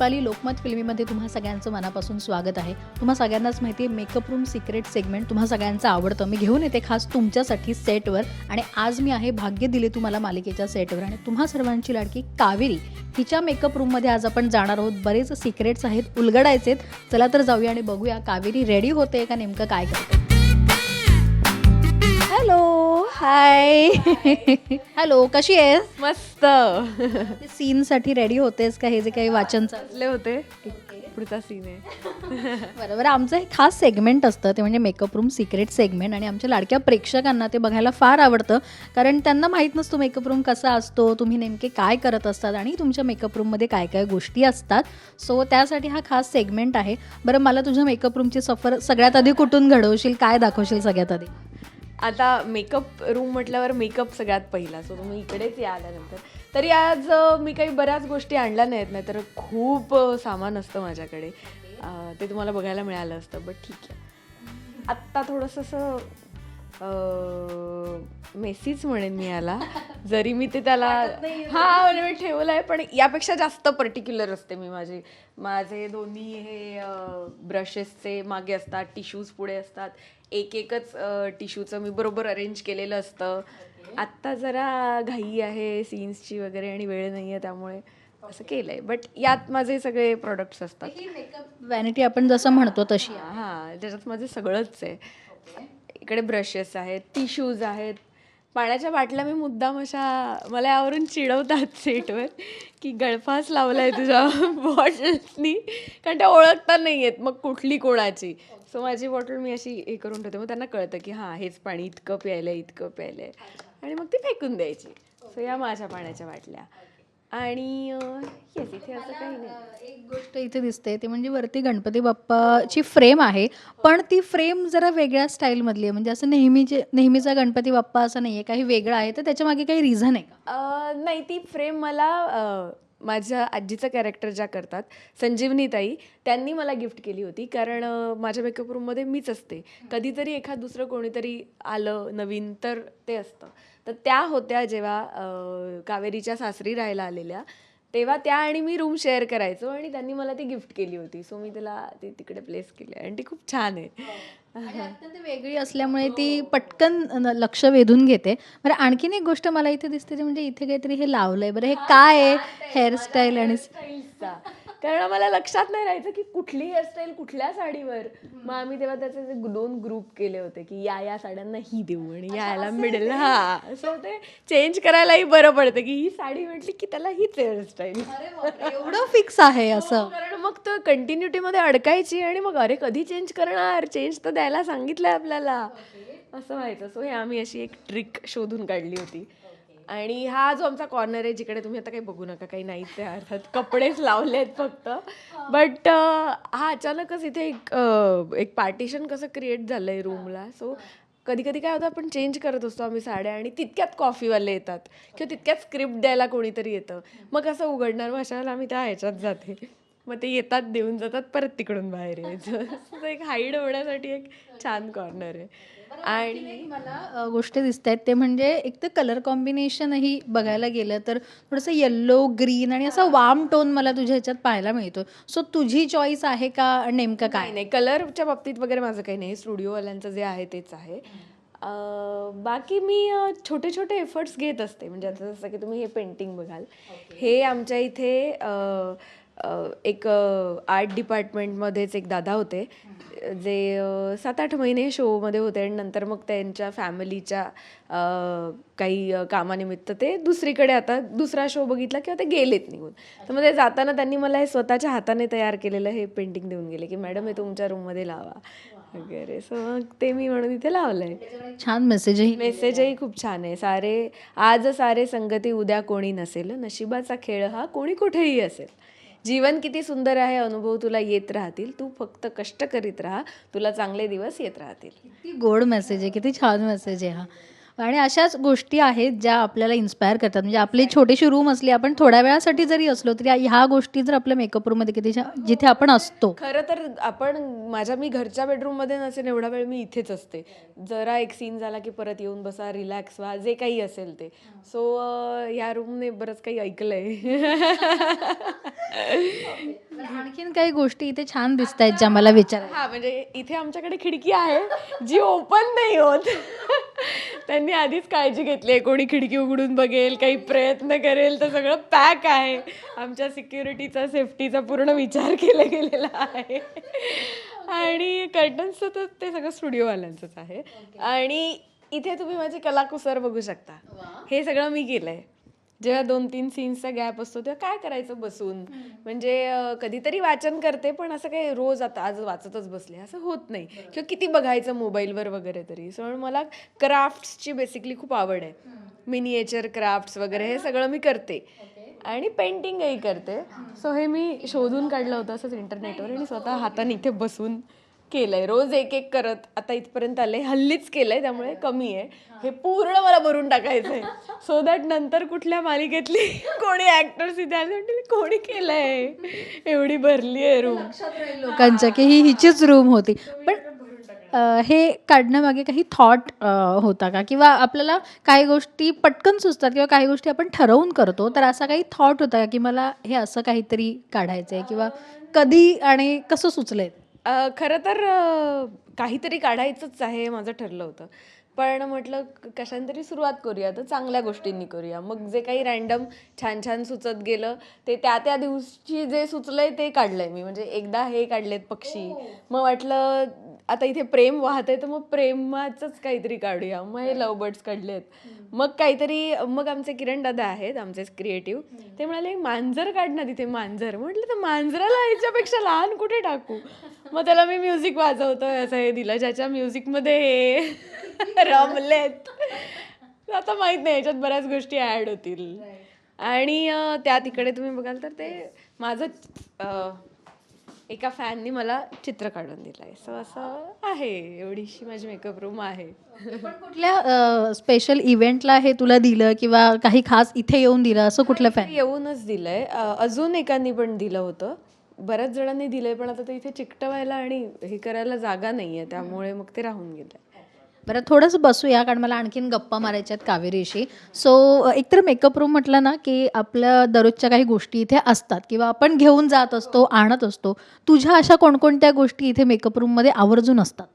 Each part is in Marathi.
दीपाली लोकमत फिल्मीमध्ये तुम्हा सगळ्यांचं मनापासून स्वागत आहे. तुम्हा सगळ्यांनाच माहिती आहे मेकअप रूम सिक्रेट सेगमेंट तुम्हा सगळ्यांचं आवडतं. मी घेऊन येते खास तुमच्यासाठी सेटवर आणि आज मी आहे भाग्य दिले तुम्हाला मालिकेच्या सेटवर आणि तुम्हा सर्वांची लाडकी कावेरी. तिच्या मेकअप रूममध्ये आज आपण जाणार आहोत. बरेच सिक्रेट्स आहेत उलगडायचेत. चला तर जाऊया आणि बघूया कावेरी रेडी होते का नेमकं काय करते? हॅलो हाय हॅलो कशी आहेस? मस्त. सीनसाठी रेडी होतेस का? हे जे काही वाचन चालू कसले होते. पुढचा सीन आहे. बरोबर आमचं हे खास सेगमेंट असतं ते म्हणजे मेकअप रूम सिक्रेट सेगमेंट आणि आमच्या लाडक्या प्रेक्षकांना ते बघायला फार आवडतं. कारण त्यांना माहीत नसतो मेकअप रूम कसा असतो तुम्ही नेमके काय करत असतात आणि तुमच्या मेकअप रूममध्ये काय काय गोष्टी असतात. सो त्यासाठी हा खास सेगमेंट आहे. बरं मला तुझ्या मेकअप रूमची सफर सगळ्यात आधी कुठून घडवशील? काय दाखवशील सगळ्यात आधी? आता मेकअप रूम म्हटल्यावर मेकअप सगळ्यात पहिला. सो तुम्ही इकडेच या आल्यानंतर. तरी आज मी काही बऱ्याच गोष्टी आणल्या नाहीत नाही तर खूप सामान असतं माझ्याकडे. ते तुम्हाला बघायला मिळालं असतं बट ठीक आहे. आत्ता थोडंसं असं मेसीच म्हणेन मी याला. जरी मी ते त्याला हा म्हणजे मी ठेवलं आहे पण यापेक्षा जास्त पर्टिक्युलर असते मी माझी. माझे दोन्ही हे ब्रशेसचे मागे असतात टिश्यूज पुढे असतात. एक एकच टिश्यूचं मी बरोबर अरेंज केलेलं असतं. आत्ता जरा घाई आहे सीन्सची वगैरे आणि वेळ नाही आहे त्यामुळे असं केलं आहे बट यात माझे सगळे प्रोडक्ट्स असतात. व्हॅनिटी आपण जसं म्हणतो तशी. हां त्याच्यात माझं सगळंच आहे. इकडे ब्रशेस आहेत टिश्यूज आहेत. पाण्याच्या बाटल्या मी मुद्दाम अशा मला यावरून चिडवतात सेटवर की गळफास लावला आहे तुझ्या बॉटल्सनी कारण त्या ओळखता नाही आहेत मग कुठली कोणाची? सो माझी बॉटल मी अशी हे करून ठेवते. मग त्यांना कळतं की हां हेच पाणी इतकं प्यायलं आहे इतकं प्यायलं आहे आणि मग ती फेकून द्यायची. सो या माझ्या पाण्याच्या बाटल्या. आणि येस इथे असं काही नाही. एक गोष्ट इथे दिसते ते म्हणजे वरती गणपती बाप्पाची फ्रेम आहे पण ती फ्रेम जरा वेगळ्या स्टाईलमधली आहे. म्हणजे असं नेहमीचे नेहमीचा गणपती बाप्पा असं नाही आहे काही वेगळं आहे तर त्याच्यामागे काही रिझन आहे का? नाही ती फ्रेम मला माझ्या आजीचं कॅरेक्टर ज्या करतात संजीवनी ताई त्यांनी मला गिफ्ट केली होती. कारण माझ्या मेकअप रूममध्ये मीच असते. कधीतरी एखाद दुसरं कोणीतरी आलं नवीन तर ते असतं. तर त्या होत्या जेव्हा कावेरीच्या सासरी राहायला आलेल्या. तेव्हा त्या आणि मी रूम शेअर करायचो आणि त्यांनी मला ती गिफ्ट केली होती. सो मी तिला ती तिकडे प्लेस केली आणि ती खूप छान आहे. अत्यंत वेगळी असल्यामुळे ती पटकन लक्ष वेधून घेते. बरं आणखीन एक गोष्ट मला इथे दिसते ते म्हणजे इथे काहीतरी हे लावलंय. बरं हे काय आहे? हेअरस्टाईल आणि कारण आम्हाला लक्षात नाही राहायचं की कुठली हेअरस्टाईल कुठल्या साडीवर. मग आम्ही तेव्हा त्याचे जे दोन ग्रुप केले होते की या या साड्यांना ही देऊ आणि या याला मिडेल हा सो ते चेंज करायलाही बरं पडतं की ही साडी म्हटली की त्याला हीच हेअरस्टाईल एवढं फिक्स आहे असं. कारण मग तो कंटिन्युटीमध्ये अडकायची आणि मग अरे कधी चेंज करणार? चेंज तर द्यायला सांगितलंय आपल्याला. असं व्हायचं. सो हे आम्ही अशी एक ट्रिक शोधून काढली होती. आणि हा जो आमचा कॉर्नर आहे जिकडे तुम्ही आता काही बघू नका काही नाहीच आहे अर्थात कपडेच लावले आहेत फक्त बट हा अचानकच इथे एक एक पार्टिशन कसं क्रिएट झालं आहे रूमला सो कधी कधी काय होतं आपण चेंज करत असतो आम्ही साड्या आणि तितक्यात कॉफीवाले येतात. किंवा तितक्यात स्क्रिप्ट द्यायला कोणीतरी येतं. मग कसं उघडणार वेळेला आम्ही त्या ह्याच्यात जाते. मग ते येतात देऊन जातात परत तिकडून बाहेर यायचं. एक हाईड होण्यासाठी एक छान कॉर्नर आहे. आणि मला गोष्टी दिसत आहेत ते म्हणजे एक तर कलर कॉम्बिनेशनही बघायला गेलं तर थोडंसं येल्लो ग्रीन आणि असा वाम टोन मला तुझ्या ह्याच्यात पाहायला मिळतो सो तुझी चॉईस आहे का? नेमकं काय? नाही कलरच्या बाबतीत वगैरे माझं काही नाही. स्टुडिओवाल्यांचं जे आहे तेच आहे. बाकी मी छोटे छोटे एफर्ट्स घेत असते. म्हणजे आता जसं की तुम्ही हे पेंटिंग बघाल. हे आमच्या इथे एक आर्ट डिपार्टमेंटमध्येच एक दादा होते जे सात आठ महिने शोमध्ये होते आणि नंतर मग त्यांच्या फॅमिलीच्या काही कामानिमित्त ते दुसरीकडे आता दुसरा शो बघितला किंवा ते गेलेत निघून. तर मग ते जाताना त्यांनी मला हे स्वतःच्या हाताने तयार केलेलं हे पेंटिंग देऊन गेले की मॅडम हे तुमच्या रूममध्ये लावा. वगैरे. सो मग ते मी म्हणून इथे लावलंय. छान मेसेजही मेसेजही खूप छान आहे. सारे आज सारे संगती उद्या कोणी नसेल. नशिबाचा खेळ हा कोणी कुठेही असेल. जीवन किती सुंदर आहे अनुभव तुला येत राहतील. तू फक्त कष्ट करीत राहा. तुला चांगले दिवस येत राहतील. किती गोड मेसेज आहे किती छान मेसेज आहे हा. आणि अशाच गोष्टी आहेत ज्या आपल्याला इन्स्पायर करतात. म्हणजे आपली छोटीशी रूम असली आपण थोड्या वेळासाठी जरी असलो तरी ह्या गोष्टी जर आपल्या मेकअप रूममध्ये की त्याच्या जिथे आपण असतो. खरं तर आपण माझ्या मी घरच्या बेडरूममध्ये नसेल एवढा वेळ मी इथेच असते. जरा एक सीन झाला की परत येऊन बसा रिलॅक्स व्हा जे काही असेल ते. सो ह्या रूमने बरंच काही ऐकलंय. आणखीन काही गोष्टी इथे छान दिसत आहेत ज्या मला विचार हा म्हणजे इथे आमच्याकडे खिडकी आहे जी ओपन नाही होत. त्यांनी आधीच काळजी घेतली आहे. कोणी खिडकी उघडून बघेल काही प्रयत्न करेल तर सगळं पॅक आहे. आमच्या सिक्युरिटीचा सेफ्टीचा पूर्ण विचार केला गेलेला आहे. आणि कर्टन्सचं तर ते सगळं स्टुडिओवाल्यांचंच आहे. आणि इथे तुम्ही माझी कलाकुसर बघू शकता. हे सगळं मी केलंय. जेव्हा दोन तीन सीन्सचा गॅप असतो तेव्हा काय करायचं बसून? म्हणजे कधीतरी वाचन करते पण असं काही रोज आता आज वाचतच बसले. असं होत नाही. किंवा किती बघायचं मोबाईलवर वगैरे तरी. सो मला क्राफ्ट्सची बेसिकली खूप आवड आहे. मिनिएचर क्राफ्ट्स वगैरे हे सगळं मी करते. आणि पेंटिंगही करते. सो हे मी शोधून काढलं होतं असंच इंटरनेटवर आणि स्वतः हाताने इथे बसून केलंय. रोज एक एक करत आता इथपर्यंत आले. हल्लीच केलंय त्यामुळे कमी आहे. हे. पूर्ण मला भरून टाकायचंय. सो दॅट नंतर कुठल्या मालिकेतली कोणी ऍक्टर्स इथे आले म्हणजे कोणी केलंय? एवढी भरली आहे रूम लोकांच्या की ही हिचीच रूम होती. पण हे काढण्यामागे काही थॉट होता का? किंवा आपल्याला काही गोष्टी पटकन सुचतात किंवा काही गोष्टी आपण ठरवून करतो तर असा काही थॉट होता का की मला हे असं काहीतरी काढायचं आहे किंवा कधी आणि कसं सुचलंय? अ, खरं तर अ, काहीतरी काढायचंच आहे हे माझं ठरलं होतं. पण म्हटलं क- कशाने तरी सुरुवात करूया. तर चांगल्या गोष्टींनी करूया. मग जे काही रॅन्डम छान छान सुचत गेलं ते त्या त्या दिवशी जे सुचलंय ते काढलंय मी. म्हणजे एकदा हे काढलेत पक्षी. मग वाटलं आता इथे प्रेम वाहतंय तर मग प्रेमाचंच काहीतरी काढूया. मग हे लव बर्ड्स काढलेत मग काहीतरी मग आमचे किरण दादा आहेत आमचे क्रिएटिव्ह ते म्हणाले मांजर काढ ना तिथे मांजर. म्हटलं तर मांजराला ह्याच्यापेक्षा लहान कुठे टाकू? मग त्याला मी म्युझिक वाजवतोय असं हे दिलं. ज्याच्या म्युझिकमध्ये हे रमलेत. आता माहीत नाही याच्यात बऱ्याच गोष्टी ऍड होतील. आणि त्या तिकडे तुम्ही बघाल तर ते माझं एका फॅननी मला चित्र काढून दिलंय. सो असं आहे. एवढीशी माझी मेकअप रूम आहे. पण कुठल्या स्पेशल इव्हेंटला हे तुला दिलं किंवा काही खास इथे येऊन दिलं? असं कुठलं फॅन येऊनच दिलंय. अजून एकांनी पण दिलं होतं. बऱ्याच जणांनी दिलंय पण आता ते इथे चिकटवायला आणि हे करायला जागा नाहीये. त्यामुळे मग ते राहून गेलंय. बरं थोडंसं बसूया कारण मला आणखीन गप्पा मारायच्या आहेत कावेरीशी. सो एकतर मेकअप रूम म्हटलं ना की आपल्या दररोजच्या काही गोष्टी इथे असतात किंवा आपण घेऊन जात असतो आणत असतो तुझ्या अशा कोणकोणत्या गोष्टी इथे मेकअप रूममध्ये आवर्जून असतात?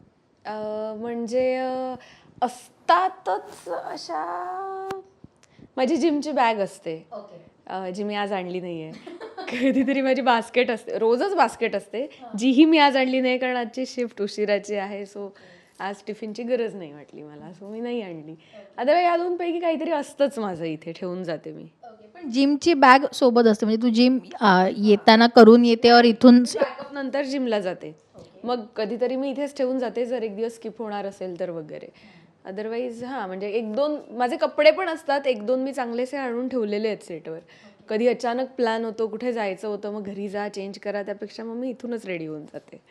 म्हणजे असतातच अशा माझी जिमची बॅग असते. जी मी आज आणली नाहीये. कधीतरी माझी बास्केट असते रोजच बास्केट असते. जीही मी आज आणली नाही कारण आजची शिफ्ट उशिराची आहे सो आज टिफिनची गरज नाही वाटली मला सो मी नाही आणली. आता या दोन पैकी काहीतरी असतंच माझं इथे ठेवून जाते मी. पण जिमची बॅग सोबत असते म्हणजे तू जिम येताना करून येते और इथून Backup नंतर जिमला जाते. मग कधीतरी मी इथेच ठेवून जाते जर एक दिवस स्किप होणार असेल तर वगैरे. अदरवाईज हां म्हणजे एक दोन माझे कपडे पण असतात एक दोन मी चांगलेसे आणून ठेवलेले आहेत सेटवर. कधी अचानक प्लॅन होतो कुठे जायचं होतं मग घरी जा चेंज करा त्यापेक्षा मग मी इथूनच रेडी होऊन जाते.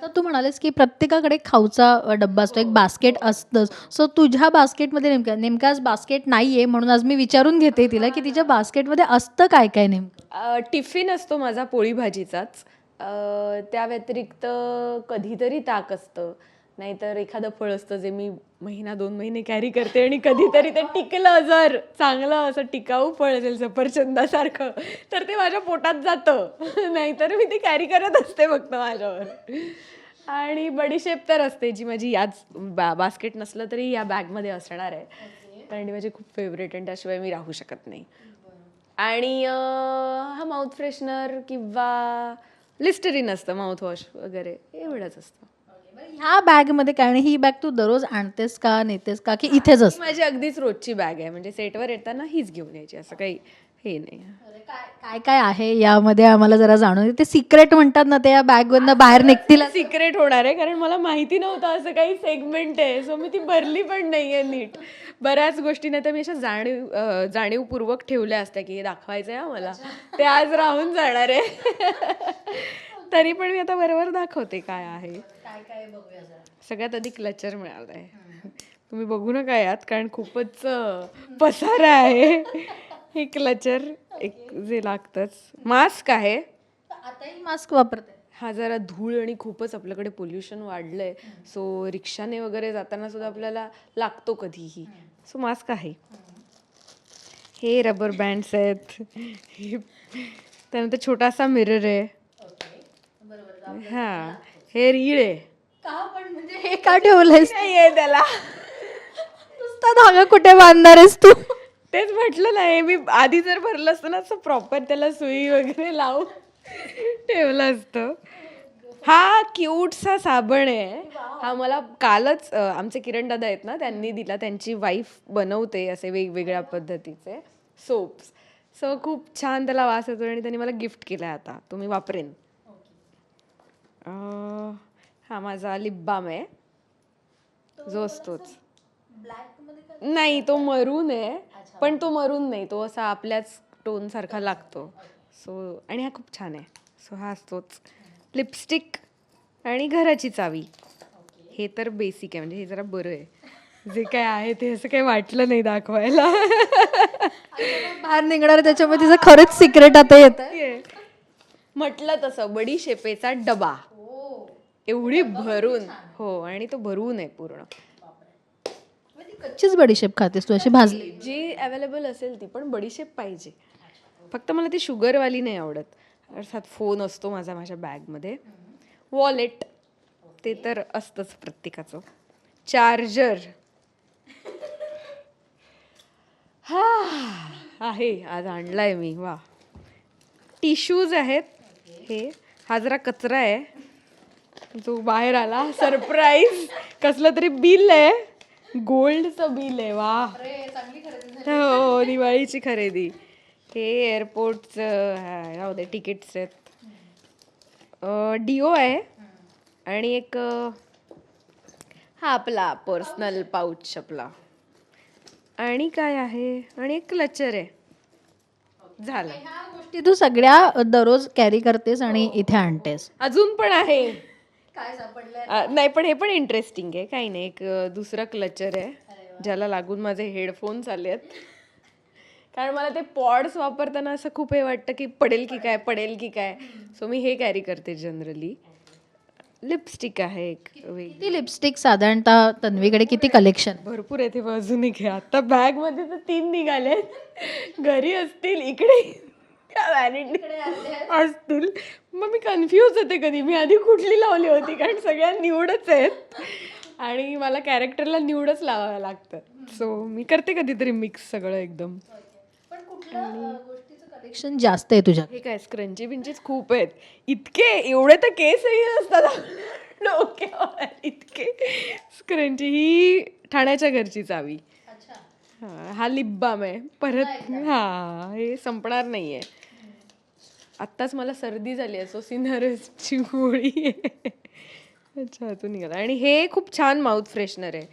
आता तू म्हणालेस की प्रत्येकाकडे खाऊचा डब्बा असतो एक बास्केट असतंच. सो तुझ्या बास्केटमध्ये नेमकं नेमकं आज बास्केट नाही आहे म्हणून आज मी विचारून घेते तिला की तिच्या बास्केटमध्ये असतं काय काय नेमकं? टिफिन असतो माझा पोळी भाजीचाच. त्या व्यतिरिक्त कधीतरी ताक असतं. नाहीतर एखादं फळ असतं जे मी महिना दोन महिने कॅरी करते आणि कधीतरी ते टिकलं जर चांगलं असं टिकाऊ फळ असेल सफरचंदासारखं तर ते माझ्या पोटात जातं. नाहीतर मी ते कॅरी करत असते फक्त माझ्यावर. आणि बडीशेप तर असते जी माझी याच बा बास्केट नसलं तरी या बॅगमध्ये असणार आहे. कारण ती माझी खूप फेवरेट आणि त्याशिवाय मी राहू शकत नाही. आणि हा माउथ फ्रेशनर किंवा लिस्टरीन असतं माउथवॉश वगैरे. एवढंच असतं. ह्या बॅगमध्ये काय आणि ही बॅग तू दररोज आणतेस का नेतेस का की इथेच असते? माझी अगदीच रोजची बॅग आहे. म्हणजे सेटवर येताना हीच घेऊन यायची असं काही हे नाही. काय काय आहे यामध्ये आम्हाला जरा जाणून. ते सिक्रेट म्हणतात ना ते या बॅगमधनं बाहेर निघतील. सिक्रेट होणार आहे कारण मला माहिती नव्हतं असं काही सेगमेंट आहे. सो मी ती भरली पण नाहीये नीट. बऱ्याच गोष्टी नाही तर मी अशा जाणीव जाणीवपूर्वक ठेवल्या असत्या की हे दाखवायचं आहे मला. ते आज राहून जाणार आहे. तरी पण मी आता बरोबर दाखवते काय आहे. सगळ्यात आधी क्लचर मिळालंय. तुम्ही बघू नका यात कारण खूपच पसारा आहे. हे क्लचर एक जे लागतंच. मास्क आहे. आताही मास्क वापरते हा जरा धूळ आणि खूपच आपल्याकडे पोल्युशन वाढलंय. सो रिक्षाने वगैरे जाताना सुद्धा आपल्याला लागतो कधीही. सो मास्क आहे. हे रबर बँड्स आहेत. हे त्यानंतर छोटासा मिरर आहे. हा हे रीळ आहे. का पण म्हणजे हे का ठेवलंयस? नाही आहे त्याला. नुसता धागा कुठे बांधणार आहेस तू? तेच म्हटलं नाही मी आधी जर भरलं असतं ना असं प्रॉपर त्याला सुई वगैरे लावून ठेवलं असतं. हा क्यूटसा साबण आहे. हा मला कालच आमचे किरण दादा आहेत ना त्यांनी दिला त्यांची वाईफ बनवते असे वेगवेगळ्या पद्धतीचे सोप्स सो खूप छान त्याला वास येतो आणि त्यांनी मला गिफ्ट केला आता. तुम्ही वापरेन. हा माझा लिप बाम आहे. जो असतोच. नाही तो मरून आहे पण तो मरून नाही तो असा आपल्याच टोन सारखा लागतो. सो आणि हा खूप छान आहे. सो हा असतोच. लिपस्टिक आणि घराची चावी. हे तर बेसिक आहे म्हणजे हे जरा बरं आहे. जे काय आहे ते असं काही वाटलं नाही दाखवायला. बाहेर निघणार त्याच्यामध्ये तिचं खरंच सिक्रेट आता येत म्हटलं तसं बडीशेपेचा डबा. एवढी भरून. हो आणि तो भरून आहे पूर्ण. कच्चीच बडीशेप खातेस तू अशी भाजली. जी अवेलेबल असेल ती पण बडीशेप पाहिजे. फक्त मला ती शुगरवाली नाही आवडत. अर्थात फोन असतो माझा माझ्या बॅगमध्ये. वॉलेट ते तर असतंच प्रत्येकाचं. चार्जर. हा आहे. आज आणलाय मी. वा. टिश्यूज आहेत. हे हा जरा कचरा आहे. जो बाहेर आला. सरप्राईज. कसलं तरी बिल आहे. गोल्डचं बिल आहे वा. हो दिवाळीची खरेदी. हे एअरपोर्टचं हा, राहू दे तिकीट्स आहेत. डिओ आहे. आणि एक हा आपला पर्सनल पाऊच आपला. आणि काय आहे? आणि एक क्लचर आहे. झालं. ह्या गोष्टी तू सगळ्या दररोज कॅरी करतेस आणि इथे आणतेस. अजून पण आहे. काय सापडलंय अ, नाही पण हे पण इंटरेस्टिंग आहे. काही नाही एक दुसरा क्लचर आहे ज्याला लागून माझे हेडफोन्स आले आहेत. कारण मला ते पॉड्स वापरताना असं खूप हे वाटतं की पडेल की काय पडेल की काय. सो मी हे कॅरी करते जनरली लिपस्टिक आहे एक वेग किती लिपस्टिक साधारणतः तन्वीकडे किती कलेक्शन भरपूर आहे ते अजून एक आहे आता बॅगमध्ये तर तीन निघाले घरी असतील इकडे असतील. मग मी कन्फ्यूज होते कधी. मी आधी कुठली लावली होती? कारण सगळ्या निवडच आहेत. आणि मला कॅरेक्टरला निवडच लावावं लागतं. सो मी करते कधीतरी मिक्स सगळं एकदम. कलेक्शन जास्त आहे तुझ्या हे काय स्क्रंची बिंचीच खूप आहेत. इतके एवढे तर केसही असतात. डोक्यावर इतके. स्क्रंची ही ठाण्याच्या घरची चावी हा, हा लिप बाम आहे. परत हा हे संपणार नाहीये. आत्ताच मला सर्दी झाली आहे सो सिनारसची गोळी अच्छा ह्यातून निघाला. आणि हे खूप छान माउथ फ्रेशनर आहे.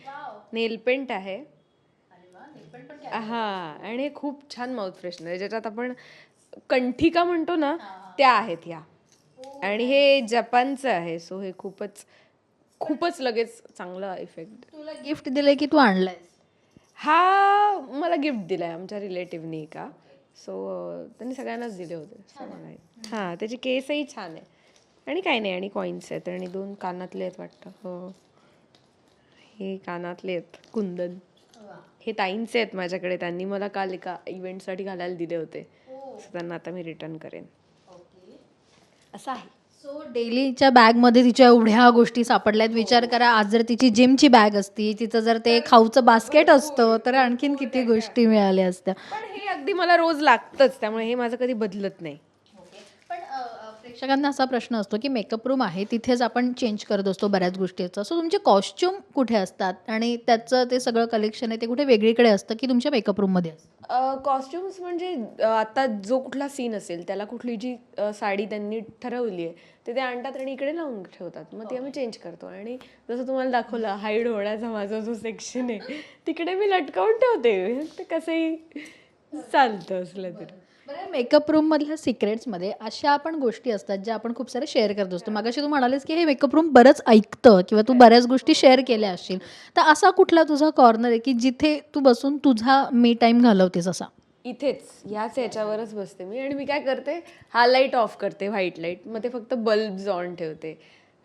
नेल पेंट आहे. हा आणि हे खूप छान माउथ फ्रेशनर आहे. ज्याच्यात आपण कंठिका म्हणतो ना त्या आहेत ह्या. आणि हे. जपानचं आहे सो हे खूपच खूपच लगेच चांगला इफेक्ट तुला गिफ्ट दिलंय की तू आणलंय हा मला गिफ्ट दिलाय आमच्या रिलेटिव्हनी का सो त्यांनी सगळ्यांनाच दिले होते. हा त्याची केसही छान आहे. आणि काही नाही आणि कॉईन्स आहेत आणि दोन कानातले आहेत वाटतं. हो. हे कानातले आहेत कुंदन. हे ताईंचे आहेत माझ्याकडे. त्यांनी मला काल एका इव्हेंटसाठी घालायला दिले होते. सो त्यांना आता मी रिटर्न करेन. असं आहे. सो डेलीच्या बॅगमध्ये तिच्या एवढ्या गोष्टी सापडल्यात. विचार करा आज जर तिची जिमची बॅग असती तिचं जर ते खाऊचं बास्केट असतं तर आणखीन किती गोष्टी मिळाल्या असत्या. पण हे अगदी मला रोज लागतंच त्यामुळे हे माझं कधी बदलत नाही. प्रेक्षकांना असा प्रश्न असतो की मेकअप रूम आहे तिथेच आपण चेंज करत असतो बऱ्याच गोष्टीचं. सो तुमचे कॉस्ट्युम कुठे असतात? आणि त्याचं ते सगळं कलेक्शन आहे ते कुठे वेगळीकडे असतं की तुमच्या मेकअप रूममध्ये असतं? कॉस्ट्युम्स म्हणजे आता जो कुठला सीन असेल त्याला कुठली जी साडी त्यांनी ठरवली आहे ते ते आणतात आणि इकडे लावून ठेवतात. मग ती आम्ही चेंज करतो. आणि जसं तुम्हाला दाखवलं हाईड होण्याचा माझा जो सेक्शन आहे तिकडे मी लटकावून ठेवते. ते कसंही चालतं असलं तरी. बरं मेकअप रूम मधल्या सिक्रेट्समध्ये अशा आपण गोष्टी असतात ज्या आपण खूप सारे शेअर करत असतो. मगाशी तू म्हणालीस की हे मेकअप रूम बरंच ऐकतं किंवा तू बऱ्याच गोष्टी शेअर केल्या असशील. तर असा कुठला तुझा कॉर्नर आहे की जिथे तू बसून तुझा मी टाईम घालवतेस असा? इथेच. ह्याच याच्यावरच बसते मी आणि मी काय करते? हा लाइट ऑफ करते व्हाईट लाइट मग ते फक्त बल्ब्स ऑन ठेवते.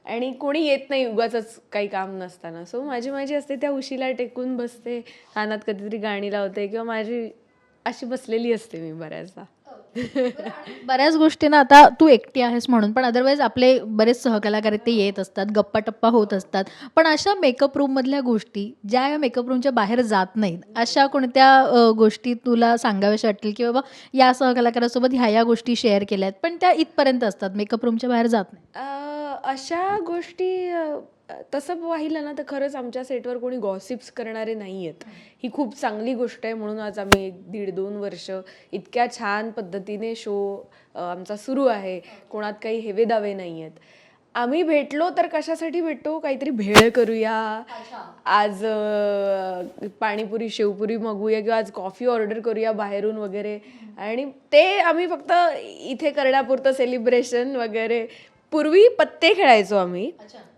आणि कोणी येत नाही उगाच काही काम नसताना. सो माझी माझी असते त्या उशीला टेकून बसते. कानात कधीतरी गाणी लावते किंवा माझी अशी बसलेली असते मी बऱ्याचदा. बऱ्याच गोष्टींना आता तू एकटी आहेस म्हणून पण अदरवाईज आपले बरेच सहकलाकार ते येत असतात गप्पा टप्पा होत असतात. पण अशा मेकअप रूममधल्या गोष्टी ज्या या मेकअप रूमच्या बाहेर जात नाहीत अशा कोणत्या गोष्टी तुला सांगाव्याशा वाटतील? की बाबा या सहकलाकारासोबत ह्या या गोष्टी शेअर केल्या आहेत पण त्या इथपर्यंत असतात मेकअप रूमच्या बाहेर जात नाही अशा गोष्टी तसं पाहिलं ना तर खरंच आमच्या सेटवर कोणी गॉसिप्स करणारे नाही आहेत ही खूप चांगली गोष्ट आहे. म्हणून आज आम्ही एक दीड दोन वर्ष इतक्या छान पद्धतीने शो आमचा सुरू आहे. कोणात काही हेवेदावे नाही आहेत आम्ही भेटलो तर कशासाठी भेटतो? काहीतरी भेळ करूया. आज पाणीपुरी शेवपुरी मागूया किंवा आज कॉफी ऑर्डर करूया बाहेरून वगैरे. आणि ते आम्ही फक्त इथे करण्यापुरतं सेलिब्रेशन वगैरे पूर्वी पत्ते खेळायचो आम्ही.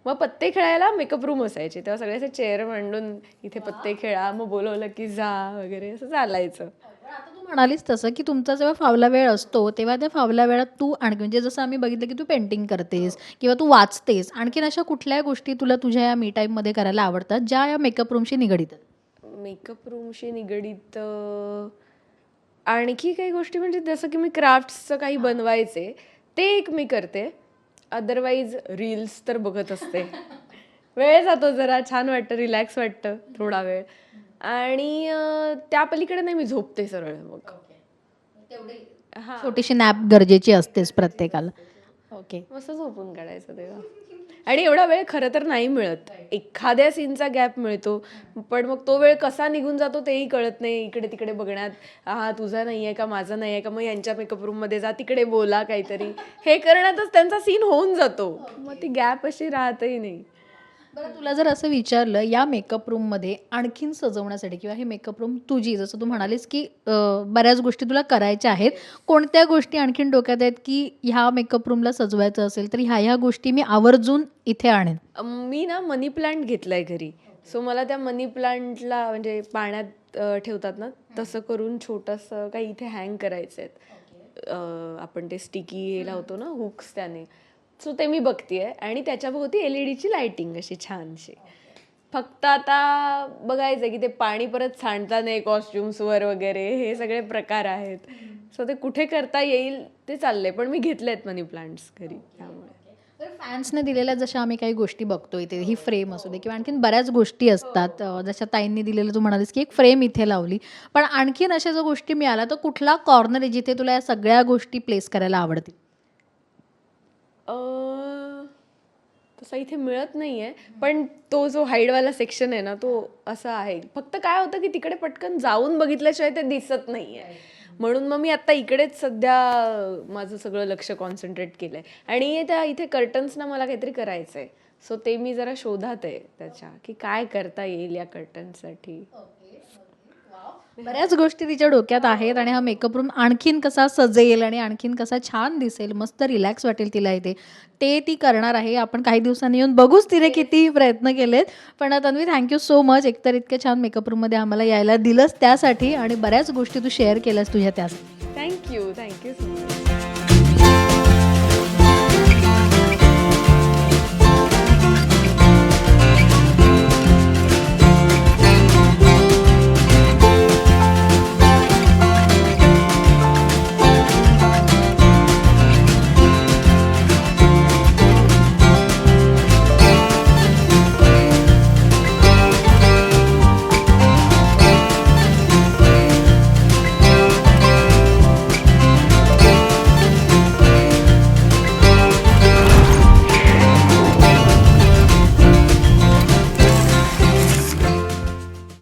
मग पत्ते खेळायला मेकअप रूम असायचे. तेव्हा सगळे असे चेअर मांडून इथे पत्ते खेळा मग बोलवलं की जा वगैरे असं चालायचं. आता तू म्हणालीस तसं की तुमचा जेव्हा फावला वेळ असतो तेव्हा त्या फावल्या वेळात तू आणखी म्हणजे जसं आम्ही बघितलं की तू पेंटिंग करतेस किंवा तू वाचतेस आणखीन अशा कुठल्या गोष्टी तुला तुझ्या या मी टाईममध्ये करायला आवडतात ज्या या मेकअप रूमशी निगडीत आहेत? मेकअप रूमशी निगडीत आणखी काही गोष्टी म्हणजे जसं की मी क्राफ्ट्सचं काही बनवायचे ते एक मी करते. अदरवाईज रील्स तर बघत असते. वेळ जातो जरा छान वाटतं रिलॅक्स वाटतं थोडा वेळ. आणि त्या पलीकडे नाही मी झोपते सरळ मग. हा. छोटीशी नॅप गरजेची असतेच प्रत्येकाला. ओके. मस्त झोपून काढायचं तेव्हा. आणि एवढा वेळ खरं तर नाही मिळत. एखाद्या सीनचा गॅप मिळतो. पण मग तो वेळ कसा निघून जातो तेही कळत नाही. इकडे तिकडे बघण्यात हा तुझा नाही आहे का? माझा नाही आहे का? मग यांच्या मेकअप रूममध्ये जा तिकडे बोला काहीतरी. हे करण्यातच त्यांचा सीन होऊन जातो. मग ती गॅप अशी राहतही नाही. बरं तुला जर असं विचारलं या मेकअप रूममध्ये आणखीन सजवण्यासाठी किंवा हे मेकअप रूम तुझी जसं तू म्हणालीस की अं, बऱ्याच गोष्टी तुला करायच्या आहेत कोणत्या गोष्टी आणखीन डोक्यात आहेत की ह्या मेकअप रूमला सजवायचं असेल तर ह्या ह्या गोष्टी मी आवर्जून इथे आणेन? मी ना मनी प्लांट घेतलाय घरी. सो मला त्या मनी प्लांटला म्हणजे पाण्यात अ, ठेवतात ना तसं करून छोटंसं काही इथे हँग करायचं आहेत आपण ते स्टिकी हे लावतो ना हुक्स त्याने. सो ते मी बघतीये. आणि त्याच्याभोवती एल ई डीची लाइटिंग अशी छानशी. फक्त आता बघायचं की ते पाणी परत सांडता नाही कॉस्ट्युम्सवर वगैरे हे सगळे प्रकार आहेत. सो ते कुठे करता येईल ते चाललंय पण मी घेतलेत मनी प्लांट्स घरी. त्यामुळे. तर फॅन्सने दिलेल्या जशा आम्ही काही गोष्टी बघतो इथे ही फ्रेम असू दे किंवा आणखीन बऱ्याच गोष्टी असतात. अं, जशा ताईंनी दिलेलं तू म्हणालीस की एक फ्रेम इथे लावली. पण आणखीन अशा जर गोष्टी मिळाल्या तर कुठला कॉर्नर आहे जिथे तुला या सगळ्या गोष्टी प्लेस करायला आवडतील? तसा इथे मिळत नाहीये. पण तो जो हाईडवाला सेक्शन आहे ना तो असा आहे. फक्त काय होतं की तिकडे पटकन जाऊन बघितल्याशिवाय ते दिसत नाहीये. म्हणून मग मी आता इकडेच सध्या माझं सगळं लक्ष कॉन्सन्ट्रेट केलंय. आणि त्या इथे कर्टन्सना मला काहीतरी करायचंय. सो ते मी जरा शोधात आहे त्याच्या की काय करता येईल या कर्टन्ससाठी बऱ्याच गोष्टी तिच्या डोक्यात आहेत आणि हा मेकअप रूम आणखीन कसा सजेल आणि आणखीन कसा छान दिसेल मस्त रिलॅक्स वाटेल तिला इथे. ते ती करणार आहे. आपण काही दिवसांनी येऊन बघूच तिने किती प्रयत्न केलेत. पण तन्वी थँक्यू सो मच एकतर इतक्या छान मेकअप रूममध्ये आम्हाला यायला दिलंच त्यासाठी आणि बऱ्याच गोष्टी तू शेअर केल्यास तुझ्या त्यासाठी. Thank you thank you so